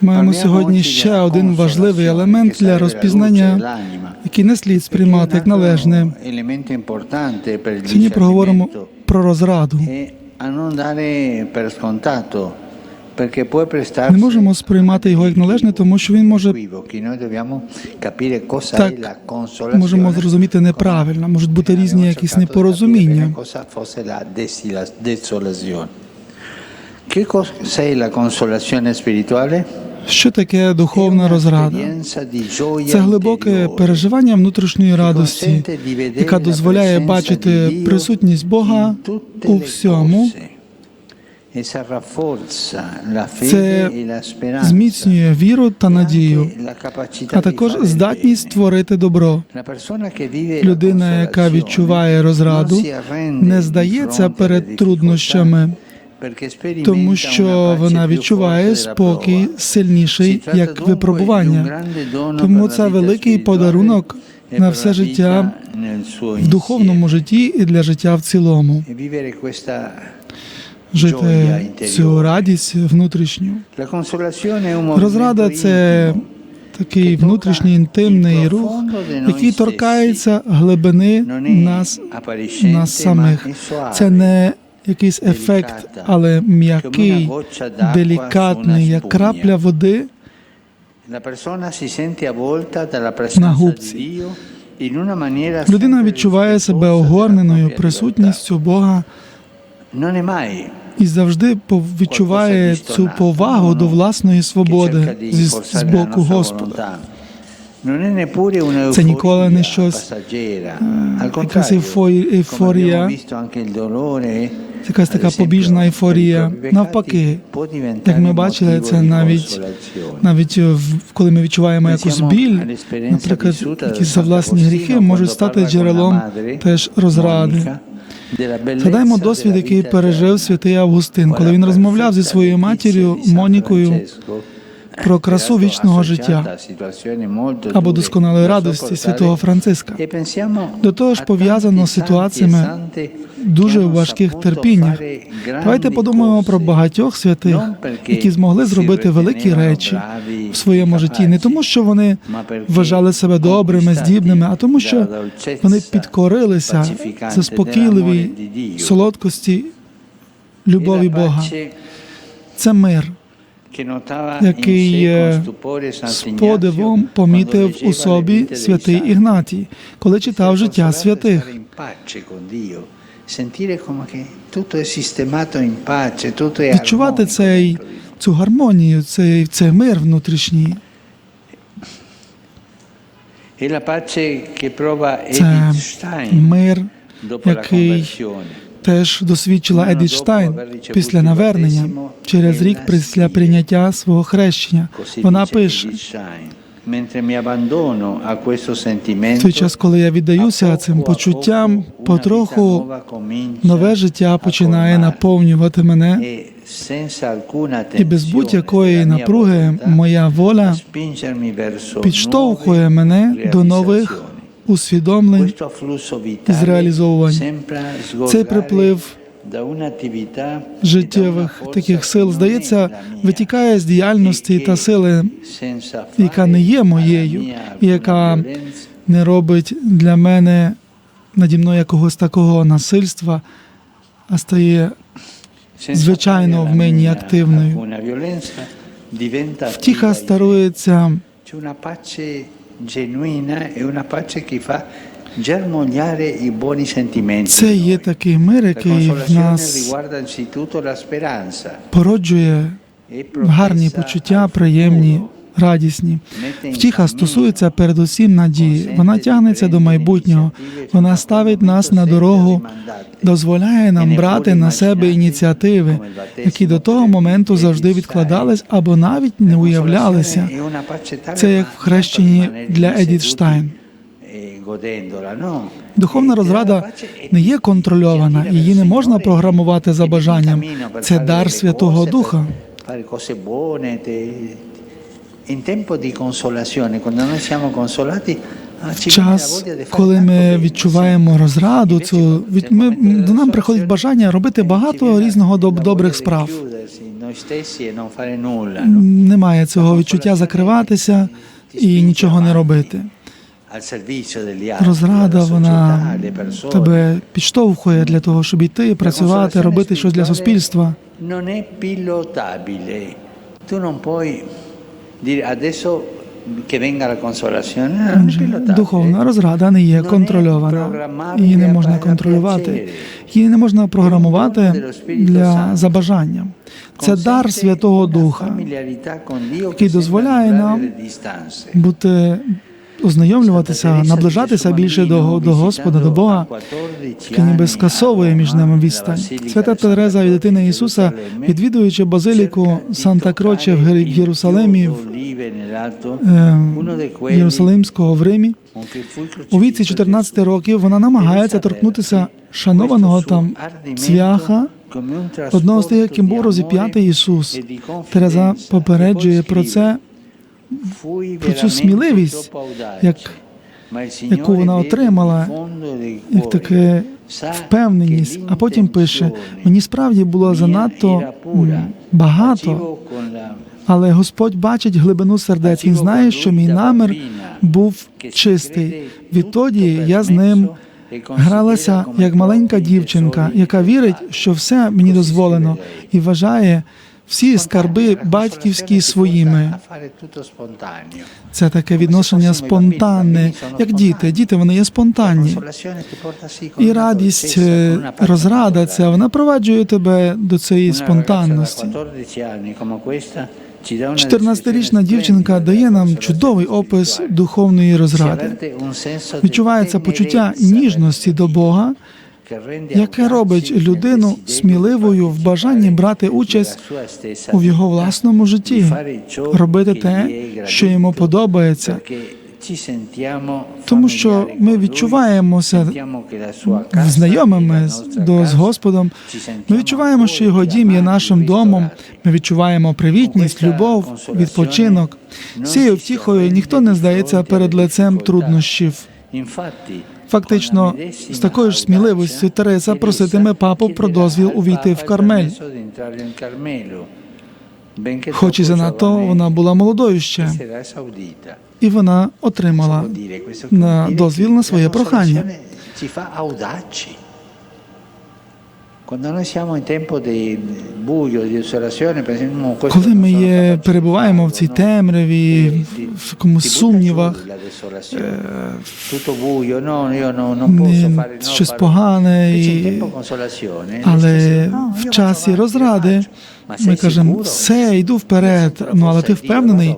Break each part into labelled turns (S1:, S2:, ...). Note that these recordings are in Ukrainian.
S1: Маємо сьогодні ще один важливий елемент для розпізнання, який не слід сприймати як належне. Сьогодні проговоримо про розраду. Не можемо сприймати його як належне, тому що він може так можемо зрозуміти неправильно. Можуть бути різні якісь непорозуміння.
S2: Che cos'è la consolazione spirituale?
S1: Що таке духовна розрада? Це глибоке переживання внутрішньої радості, яка дозволяє бачити присутність Бога у всьому. Це зміцнює віру та надію, а також здатність створити добро. Людина, яка відчуває розраду, не здається перед труднощами, тому що вона відчуває спокій сильніший як випробування. Тому це великий подарунок на все життя в духовному житті і для життя в цілому. Жити цю радість внутрішню. Розрада це такий внутрішній інтимний рух, який торкається глибини нас, нас самих. Це не якийсь ефект, але м'який, делікатний, як крапля води на губці. Людина відчуває себе огорненою присутністю Бога і завжди відчуває цю повагу до власної свободи зі з боку Господа. Це ніколи не щось, е, якась ейфо- ейфорія, якась така побіжна ейфорія. Навпаки, як ми бачили, це навіть навіть коли ми відчуваємо якусь біль, наприклад, якісь за власні гріхи можуть стати джерелом теж розради. Згадаємо досвід, який пережив святий Августин, коли він розмовляв зі своєю матір'ю Монікою про красу вічного життя або досконалої радості святого Франциска. До того ж пов'язано з ситуаціями дуже важких терпіннях. Давайте подумаємо про багатьох святих, які змогли зробити великі речі в своєму житті, не тому, що вони вважали себе добрими, здібними, а тому, що вони підкорилися заспокійливій солодкості любові Бога. Це мир, який з подивом помітив у собі святий Ігнатій, коли читав життя святих. Відчувати цей цю гармонію, цей, цей мир внутрішній. Це мир, який теж досвідчила Едіт Штайн після навернення через рік після прийняття свого хрещення. Вона пише в той час, коли я віддаюся цим почуттям, потроху нове життя починає наповнювати мене, і без будь-якої напруги моя воля підштовхує мене до нових усвідомлень і зреалізовувань. Цей приплив життєвих таких сил, здається, витікає з діяльності та сили, яка не є моєю, і яка не робить для мене наді мною якогось такого насильства, а стає звичайно в мені активною. Втіха старується це є такий мир, який в нас породжує гарні почуття, приємні, радісні. Втіха стосується передусім надії. Вона тягнеться до майбутнього. Вона ставить нас на дорогу, дозволяє нам брати на себе ініціативи, які до того моменту завжди відкладались або навіть не уявлялися. Це як в хрещенні для Едіт Штайн. Духовна розрада не є контрольована, її не можна програмувати за бажанням. Це дар Святого Духа. В час, коли ми відчуваємо розраду, цю від ми до нам приходить бажання робити багато різного доб- добрих справ.
S2: e
S1: немає цього відчуття закриватися і нічого не робити. Розрада вона тебе підштовхує для того, щоб йти, працювати, робити щось для суспільства. Духовна розрада не є контрольована. Її не можна контролювати, її не можна програмувати для за бажанням. Це дар Святого Духа,
S2: який
S1: дозволяє нам бути ознайомлюватися, наближатися більше до, до Господа, до Бога, який ніби скасовує між нами відстань. Свята Тереза і дитина Ісуса, відвідуючи базиліку Санта Кроче в Єрусалимі, в е, Єрусалимського в Римі, у віці 14 років вона намагається торкнутися шанованого там цвяха, одного з тих, яким був розіп'ятий Ісус. Тереза попереджує про це,
S2: про цю сміливість,
S1: як, яку вона отримала, як таке впевненість. А потім пише: мені справді було занадто багато, але Господь бачить глибину сердець. Він знає, що мій намір був чистий. Відтоді я з ним гралася як маленька дівчинка, яка вірить, що все мені дозволено, і вважає всі скарби батьківські своїми. Це таке відношення спонтанне, як діти. Діти вони є спонтанні. І радість, е, розрада ця вона проваджує тебе до цієї спонтанності. 14-річна дівчинка дає нам чудовий опис духовної розради. Відчувається почуття ніжності до Бога, яке робить людину сміливою в бажанні брати участь у його власному житті, робити те, що йому подобається, тому що ми відчуваємося знайомими до, з Господом. Ми відчуваємо, що його дім є нашим домом. Ми відчуваємо привітність, любов, відпочинок. Цією втіхою ніхто не здається перед лицем труднощів. Фактично, з такою ж сміливістю Тереза проситиме папу про дозвіл увійти в Кармель. Хоч і занадто вона була молодою ще, і вона отримала на дозвіл на своє прохання. Коли ми є, перебуваємо в цій темряві, в якомусь сумнівах, не щось погане, і... але в часі розради ми кажемо, все, йду вперед. Ну але ти впевнений?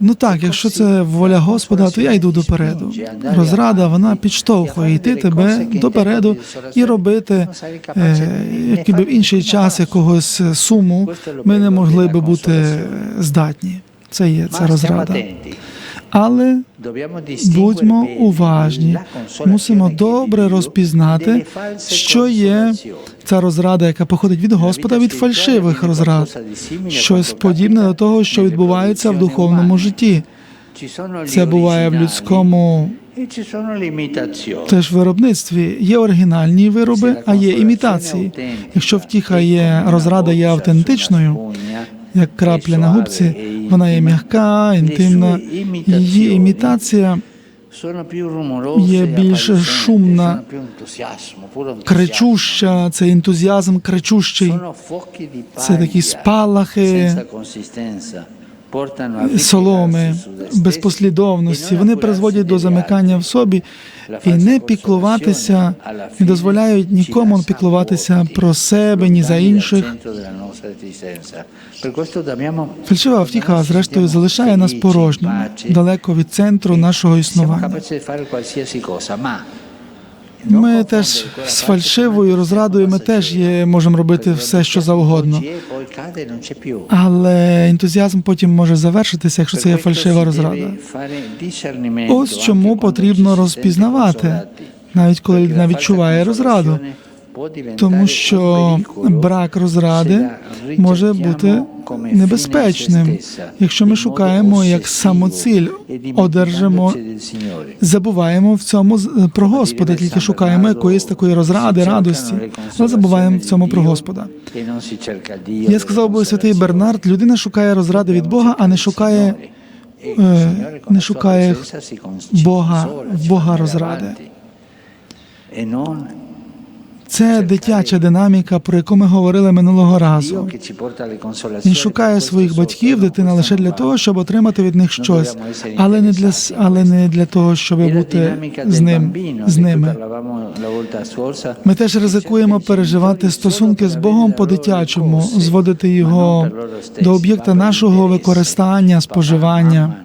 S1: Ну так, якщо це воля Господа, то я йду допереду. Розрада вона підштовхує йти тебе допереду і робити, е, якби в інший час якогось суму ми не могли би бути здатні. Це є ця розрада. Але будьмо уважні, мусимо добре розпізнати, що є ця розрада, яка походить від Господа, від фальшивих розрад, щось подібне до того, що відбувається в духовному житті. Це буває в людському теж виробництві. Є оригінальні вироби, а є імітації. Якщо втіха є розрада є автентичною, як крапля на губці, вона є м'яка, інтимна. Її імітація є більш шумна, кричуща, це ентузіазм кричущий. Це такі спалахи, соломи, безпослідовності. Вони призводять до замикання в собі і не піклуватися, не дозволяють нікому піклуватися про себе, ні за інших. Фальшива втіха, зрештою, залишає нас порожніми, далеко від центру нашого існування. Ми теж з фальшивою розрадою ми теж є, можемо робити все, що завгодно. Але ентузіазм потім може завершитися, якщо це є фальшива розрада. Ось чому потрібно розпізнавати, навіть коли людина відчуває розраду, тому що брак розради може бути небезпечним, якщо ми шукаємо як самоціль, одержимо, забуваємо в цьому про Господа, тільки шукаємо якоїсь такої розради, радості, але забуваємо в цьому про Господа. Я сказав би святий Бернард, людина шукає розради від Бога, а не шукає е, не шукає Бога, Бога розради. Це дитяча динаміка, про яку ми говорили минулого разу. Він шукає своїх батьків, дитина лише для того, щоб отримати від них щось, але не для але не для того, щоб бути з ним з ними. Ми теж ризикуємо переживати стосунки з Богом по-дитячому, зводити його до об'єкта нашого використання, споживання.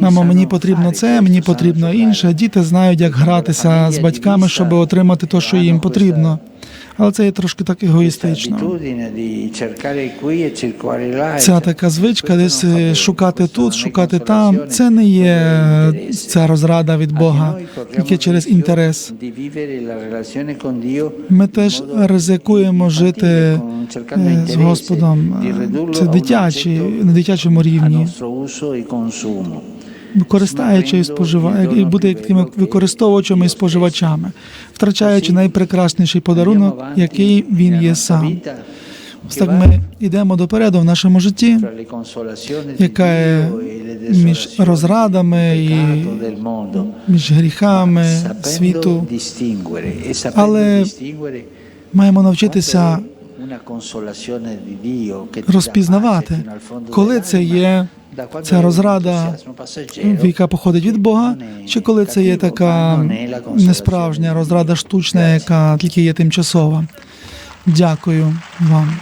S1: Мамо, мені потрібно це, мені потрібно інше. Діти знають, як гратися з батьками, щоб отримати те, що їм потрібно. Але це є трошки так егоїстично. Ця така звичка десь е, шукати тут, шукати там. Це не є ця розрада від Бога, тільки через інтерес. Ми теж ризикуємо жити е, з Господом. Е, Це дитячі, на дитячому рівні. Користаючи і споживає, і бути такими використовувачами і споживачами, втрачаючи найпрекрасніший подарунок, який він є сам. Ось так ми йдемо допереду в нашому житті, яка є між розрадами і між гріхами світу. Але маємо навчитися розпізнавати, коли це є ця розрада, яка походить від Бога, чи коли це є така несправжня розрада штучна, яка тільки є тимчасова. Дякую вам.